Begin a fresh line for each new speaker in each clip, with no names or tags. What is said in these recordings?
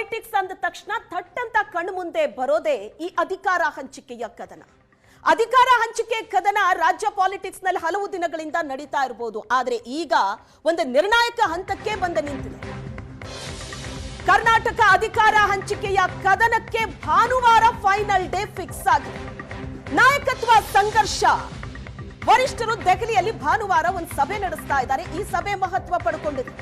Politics ಅಂದ ತಕ್ಷಣ ಥಟ್ಟಂತ ಕಣ್ಣು ಮುಂದೆ ಬರೋದೇ ಈ ಅಧಿಕಾರ ಹಂಚಿಕೆಯ ಕದನ. ಅಧಿಕಾರ ಹಂಚಿಕೆ ಕದನ ರಾಜ್ಯ ಪಾಲಿಟಿಕ್ಸ್ನಲ್ಲಿ ಹಲವು ದಿನಗಳಿಂದ ನಡೀತಾ ಇರಬಹುದು ಆದ್ರೆ ಈಗ ಒಂದು ನಿರ್ಣಾಯಕ ಹಂತಕ್ಕೆ ಬಂದ ನಿಂತಿದೆ. ಕರ್ನಾಟಕ ಅಧಿಕಾರ ಹಂಚಿಕೆಯ ಕದನಕ್ಕೆ ಭಾನುವಾರ ಫೈನಲ್ ಡೇ ಫಿಕ್ಸ್ ಆಗಿದೆ. ನಾಯಕತ್ವ ಸಂಘರ್ಷ. ವರಿಷ್ಠರು ದೆಹಲಿಯಲ್ಲಿ ಭಾನುವಾರ ಒಂದು ಸಭೆ ನಡೆಸ್ತಾ ಇದ್ದಾರೆ. ಈ ಸಭೆ ಮಹತ್ವ ಪಡ್ಕೊಂಡಿದೆ.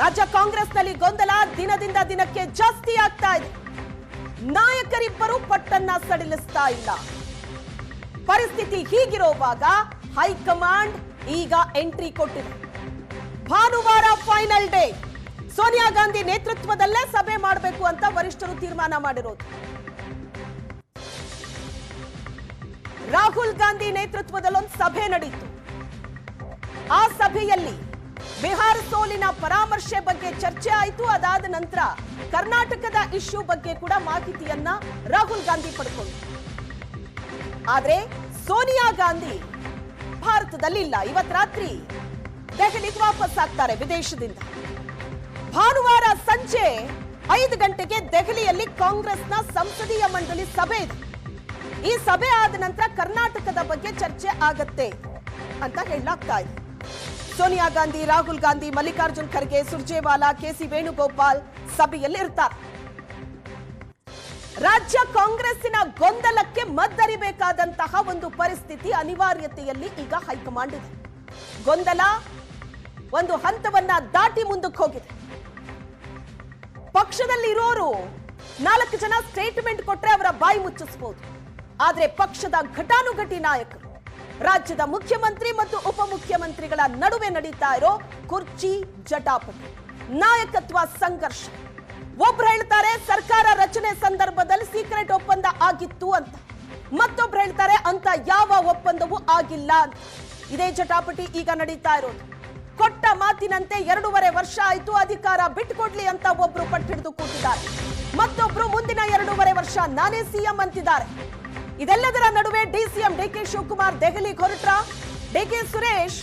ರಾಜ್ಯ ಕಾಂಗ್ರೆಸ್ನಲ್ಲಿ ಗೊಂದಲ ದಿನದಿಂದ ದಿನಕ್ಕೆ ಜಾಸ್ತಿ ಆಗ್ತಾ ಇದೆ. ನಾಯಕರಿಬ್ಬರು ಪಟ್ಟನ್ನ ಸಡಿಲಿಸ್ತಾ ಇಲ್ಲ. ಪರಿಸ್ಥಿತಿ ಹೀಗಿರುವಾಗ ಹೈಕಮಾಂಡ್ ಈಗ ಎಂಟ್ರಿ ಕೊಟ್ಟಿದೆ. ಭಾನುವಾರ ಫೈನಲ್ ಡೇ. ಸೋನಿಯಾ ಗಾಂಧಿ ನೇತೃತ್ವದಲ್ಲೇ ಸಭೆ ಮಾಡಬೇಕು ಅಂತ ವರಿಷ್ಠರು ತೀರ್ಮಾನ ಮಾಡಿರೋದು. ರಾಹುಲ್ ಗಾಂಧಿ ನೇತೃತ್ವದಲ್ಲೊಂದು ಸಭೆ ನಡೆಯಿತು ಆ ಸಭೆಯಲ್ಲಿ ಬಿಹಾರ ಸೋಲಿನ ಪರಾಮರ್ಶೆ ಬಗ್ಗೆ ಚರ್ಚೆ ಆಯಿತು, ಅದಾದ ನಂತರ ಕರ್ನಾಟಕದ ಇಶ್ಯೂ ಬಗ್ಗೆ ಕೂಡ ಮಾಹಿತಿಯನ್ನ ರಾಹುಲ್ ಗಾಂಧಿ ಪಡ್ಕೊಂಡ್ರು. ಆದ್ರೆ ಸೋನಿಯಾ ಗಾಂಧಿ ಭಾರತದಲ್ಲಿ ಇಲ್ಲ. ಇವತ್ ರಾತ್ರಿ ದೆಹಲಿಗೆ ವಾಪಸ್ ಆಗ್ತಾರೆ ವಿದೇಶದಿಂದ. ಭಾನುವಾರ ಸಂಜೆ ಐದು ಗಂಟೆಗೆ ದೆಹಲಿಯಲ್ಲಿ ಕಾಂಗ್ರೆಸ್ನ ಸಂಸದೀಯ ಮಂಡಳಿ ಸಭೆ ಇದೆ. ಈ ಸಭೆ ಆದ ನಂತರ ಕರ್ನಾಟಕದ ಬಗ್ಗೆ ಚರ್ಚೆ ಆಗತ್ತೆ ಅಂತ ಹೇಳಲಾಗ್ತಾ ಇದೆ. ಸೋನಿಯಾ ಗಾಂಧಿ, ರಾಹುಲ್ ಗಾಂಧಿ, ಮಲ್ಲಿಕಾರ್ಜುನ್ ಖರ್ಗೆ, ಸುರ್ಜೇವಾಲಾ ಕೆಸಿ ವೇಣುಗೋಪಾಲ್ ಸಭೆಯಲ್ಲಿ ಇರ್ತಾರೆ ರಾಜ್ಯ ಕಾಂಗ್ರೆಸ್ಸಿನ ಗೊಂದಲಕ್ಕೆ ಮದ್ದರಿಬೇಕಾದಂತಹ ಒಂದು ಪರಿಸ್ಥಿತಿ ಅನಿವಾರ್ಯತೆಯಲ್ಲಿ ಈಗ ಹೈಕಮಾಂಡ್ ಇದೆ. ಗೊಂದಲ ಒಂದು ಹಂತವನ್ನ ದಾಟಿ ಮುಂದಕ್ಕೆ ಹೋಗಿದೆ. ಪಕ್ಷದಲ್ಲಿ ಇರೋರು ನಾಲ್ಕು ಜನ ಸ್ಟೇಟ್ಮೆಂಟ್ ಕೊಟ್ರೆ ಅವರ ಬಾಯಿ ಮುಚ್ಚಿಸಬಹುದು ಆದ್ರೆ ಪಕ್ಷದ ಘಟಾನುಘಟಿ ನಾಯಕರು ರಾಜ್ಯದ ಮುಖ್ಯಮಂತ್ರಿ ಮತ್ತು ಉಪಮುಖ್ಯಮಂತ್ರಿಗಳ ನಡುವೆ ನಡೀತಾ ಇರೋ ಕುರ್ಚಿ ಜಟಾಪಟಿ, ನಾಯಕತ್ವ ಸಂಘರ್ಷ. ಒಬ್ರು ಹೇಳ್ತಾರೆ, ಸರ್ಕಾರ ರಚನೆ ಸಂದರ್ಭದಲ್ಲಿ ಸೀಕ್ರೆಟ್ ಒಪ್ಪಂದ ಆಗಿತ್ತು ಅಂತ. ಮತ್ತೊಬ್ರು ಹೇಳ್ತಾರೆ, ಅಂತ ಯಾವ ಒಪ್ಪಂದವೂ ಆಗಿಲ್ಲ ಅಂತ. ಇದೇ ಜಟಾಪಟಿ ಈಗ ನಡೀತಾ ಇರೋದು. ಕೊಟ್ಟ ಮಾತಿನಂತೆ ಎರಡೂವರೆ ವರ್ಷ ಆಯ್ತು, ಅಧಿಕಾರ ಬಿಟ್ಕೊಡ್ಲಿ ಅಂತ ಒಬ್ರು ಪಟ್ಟಿಡಿದು ಕೂತಿದ್ದಾರೆ. ಮತ್ತೊಬ್ರು ಮುಂದಿನ ಎರಡೂವರೆ ವರ್ಷ ನಾನೇ ಸಿಎಂ ಅಂತಿದ್ದಾರೆ. ಇದೆಲ್ಲದರ ನಡುವೆ ಡಿಸಿಎಂ ಡಿಕೆ ಶಿವಕುಮಾರ್ ದೆಹಲಿಗೆ ಹೊರಟ್ರ. ಡಿಕೆ ಸುರೇಶ್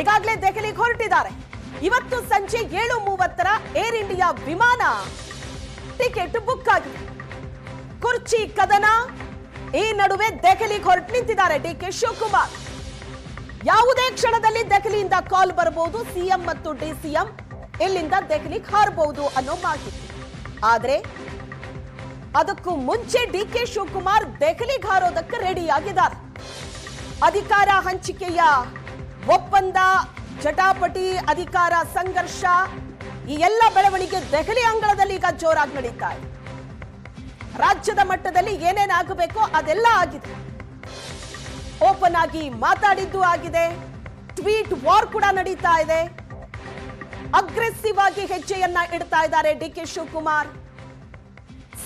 ಈಗಾಗಲೇ ದೆಹಲಿಗೆ ಹೊರಟಿದ್ದಾರೆ. ಇವತ್ತು ಸಂಜೆ ಏಳು ಮೂವತ್ತರ ಏರ್ ಇಂಡಿಯಾ ವಿಮಾನ ಟಿಕೆಟ್ ಬುಕ್ ಆಗಿದೆ. ಕುರ್ಚಿ, ಕದನ ಈ ನಡುವೆ ದೆಹಲಿಗೆ ಹೊರಟು ನಿಂತಿದ್ದಾರೆ ಡಿಕೆ ಶಿವಕುಮಾರ್. ಯಾವುದೇ ಕ್ಷಣದಲ್ಲಿ ದೆಹಲಿಯಿಂದ ಕಾಲ್ ಬರಬಹುದು ಸಿಎಂ ಮತ್ತು ಡಿಸಿಎಂ ಇಲ್ಲಿಂದ ದೆಹಲಿಗೆ ಹಾರಬಹುದು ಅನ್ನೋ ಮಾಹಿತಿ. ಆದ್ರೆ ಅದಕ್ಕೂ ಮುಂಚೆ ಡಿ ಕೆ ಶಿವಕುಮಾರ್ ದೆಹಲಿಗೆ ಹಾರೋದಕ್ಕೆ ರೆಡಿ ಆಗಿದ್ದಾರೆ ಅಧಿಕಾರ ಹಂಚಿಕೆಯ ಒಪ್ಪಂದ, ಜಟಾಪಟಿ, ಅಧಿಕಾರ ಸಂಘರ್ಷ, ಈ ಎಲ್ಲ ಬೆಳವಣಿಗೆ ದೆಹಲಿ ಅಂಗಳದಲ್ಲಿ ಈಗ ಜೋರಾಗಿ ನಡೀತಾ ಇದೆ. ರಾಜ್ಯದ ಮಟ್ಟದಲ್ಲಿ ಏನೇನಾಗಬೇಕೋ ಅದೆಲ್ಲ ಆಗಿದೆ. ಓಪನ್ ಆಗಿ ಮಾತಾಡಿದ್ದು ಆಗಿದೆ. ಟ್ವೀಟ್ ವಾರ್ ಕೂಡ ನಡೀತಾ ಇದೆ. ಅಗ್ರೆಸಿವ್ ಆಗಿ ಹೆಜ್ಜೆಯನ್ನ ಇಡ್ತಾ ಇದ್ದಾರೆ ಡಿ ಕೆ ಶಿವಕುಮಾರ್.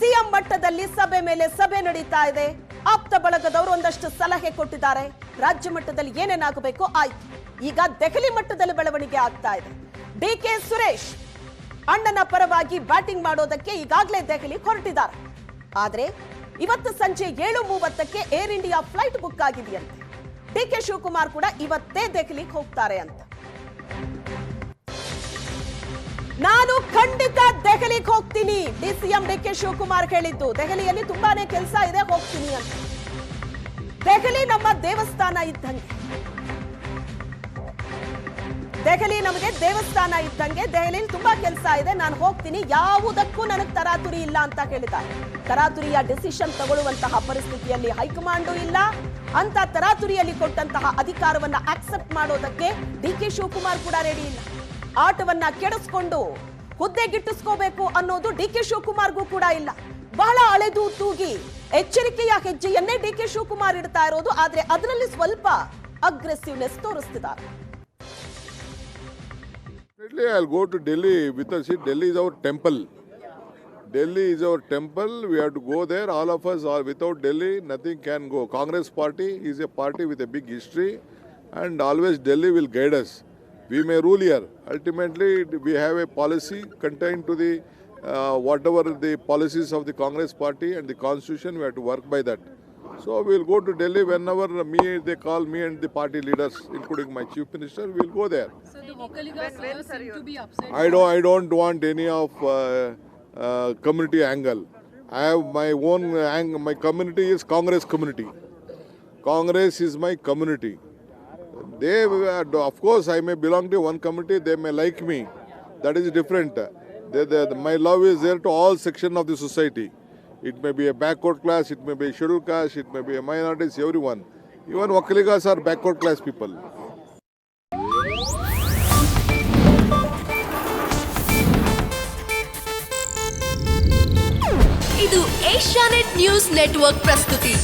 ಸಿಎಂ ಮಟ್ಟದಲ್ಲಿ ಸಭೆ ಮೇಲೆ ಸಭೆ ನಡೀತಾ ಇದೆ. ಆಪ್ತ ಬಳಗದವರು ಒಂದಷ್ಟು ಸಲಹೆ ಕೊಟ್ಟಿದ್ದಾರೆ. ರಾಜ್ಯ ಮಟ್ಟದಲ್ಲಿ ಏನೇನಾಗಬೇಕು ಆಯ್ತು. ಈಗ ದೆಹಲಿ ಮಟ್ಟದಲ್ಲಿ ಬೆಳವಣಿಗೆ ಆಗ್ತಾ ಇದೆ. ಡಿ ಕೆ ಸುರೇಶ್ ಅಣ್ಣನ ಪರವಾಗಿ ಬ್ಯಾಟಿಂಗ್ ಮಾಡೋದಕ್ಕೆ ಈಗಾಗಲೇ ದೆಹಲಿ ಹೊರಟಿದ್ದಾರೆ. ಆದ್ರೆ ಇವತ್ತು ಸಂಜೆ ಏಳು ಮೂವತ್ತಕ್ಕೆ ಏರ್ ಇಂಡಿಯಾ ಫ್ಲೈಟ್ ಬುಕ್ ಆಗಿದೆಯಂತೆ. ಡಿ ಕೆ ಶಿವಕುಮಾರ್ ಕೂಡ ಇವತ್ತೇ ದೆಹಲಿಗೆ ಹೋಗ್ತಾರೆ ಅಂತ. ನಾನು ಖಂಡಿತ ದೆಹಲಿಗೆ ಹೋಗ್ತೀನಿ. D DCM D K Shivakumar ಹೇಳಿದ್ದು. ದೆಹಲಿಯಲ್ಲಿ ತುಂಬಾನೇ ಕೆಲಸ ಇದೆ, ಹೋಗ್ತೀನಿ ಅಂತ. ದೆಹಲಿ ನಮ್ಮ ದೇವಸ್ಥಾನ ಇದ್ದಂಗೆ. ದೆಹಲಿ ನಮಗೆ ದೇವಸ್ಥಾನ ಇದ್ದಂಗೆ. ದೆಹಲಿಯಲ್ಲಿ ತುಂಬಾ ಕೆಲಸ ಇದೆ, ನಾನು ಹೋಗ್ತೀನಿ. ಯಾವುದಕ್ಕೂ ನನಗೆ ತರಾತುರಿ ಇಲ್ಲ ಅಂತ ಹೇಳಿದ್ದಾರೆ. ತರಾತುರಿಯ ಡಿಸಿಷನ್ ತಗೊಳ್ಳುವಂತಹ ಪರಿಸ್ಥಿತಿಯಲ್ಲಿ ಹೈಕಮಾಂಡು ಇಲ್ಲ. ಅಂತ ತರಾತುರಿಯಲ್ಲಿ ಕೊಟ್ಟಂತಹ ಅಧಿಕಾರವನ್ನ ಆಕ್ಸೆಪ್ಟ್ ಮಾಡೋದಕ್ಕೆ ಡಿ ಕೆ ಶಿವಕುಮಾರ್ ಕೂಡ ರೆಡಿ ಇಲ್ಲ. ಆಟವನ್ನ ಕೆಡಿಸ್ಕೊಂಡು ಹುದ್ದೆ ಗಿಟ್ಟಿಸ್ಕೋಬೇಕು ಅನ್ನೋದು ಡಿ ಕೆ ಶಿವಕುಮಾರ್ಗೂ ಕೂಡ ಇಲ್ಲ ಬಹಳ ಅಳೆದು ತೂಗಿ ಎಚ್ಚರಿಕೆಯ ಹೆಜ್ಜೆಯನ್ನೇ ಡಿ ಕೆ ಶಿವಕುಮಾರ್ ಇಡ್ತಾ ಇರೋದು ಆದ್ರೆ ಅದರಲ್ಲಿ ಸ್ವಲ್ಪ ಅಗ್ರೆಸಿವ್ನೆಸ್ ತೋರಿಸ್ತಿದ್ದಾರೆ
I'll go to Delhi with us. See, Delhi is our temple. Delhi is our temple. We have to go there. All of us are without Delhi, nothing can go. Congress party is a party with a big history, and always Delhi will guide us. We may rule here. Ultimately, we have a policy contained to the uh, whatever the policies of the Congress party and the constitution. We have to work by that. So we'll go to Delhi whenever me they call me and the party leaders, including my chief minister. We'll go there.
So the Vocaliga sir seem to be upset.
I don't, I don't want any of uh, uh, community angle. I have my own ang- my community is Congress community. Congress is my community. They, uh, of course, I may belong to one committee, They may like me. That is different. They, my love is there to all section of the society. It may be a backward class. It may be a scheduled caste. It may be a minorities. Everyone. Even Wakaligas are backward class people.
ಇದು Asianet news network ಪ್ರಸ್ತುತಿ